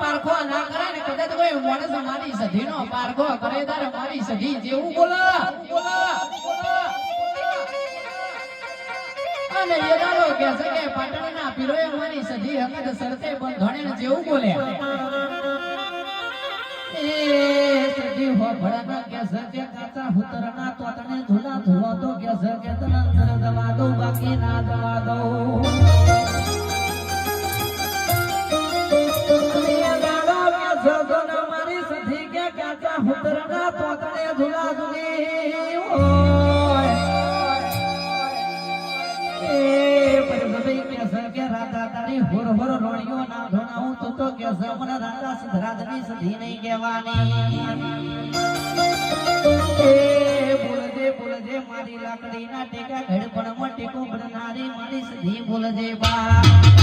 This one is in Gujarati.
પારખો ના કરે મારી સધી અને પીરોએ મારી સધી હકત સરતે બંધોણે જેવું બોલે. એ સધી હો ભડાના કે કે કાચા હુતરના તોતને ધૂલા ધૂલો તો કે સર કે તને દવા દો, બાકી ના દવા દઉં કહેવાની. એ બોલજે બોલજે મારી લાકડીના ટેકા ઘડપણમાં ટેકો ભરનારી મારી સધી બોલજે બા.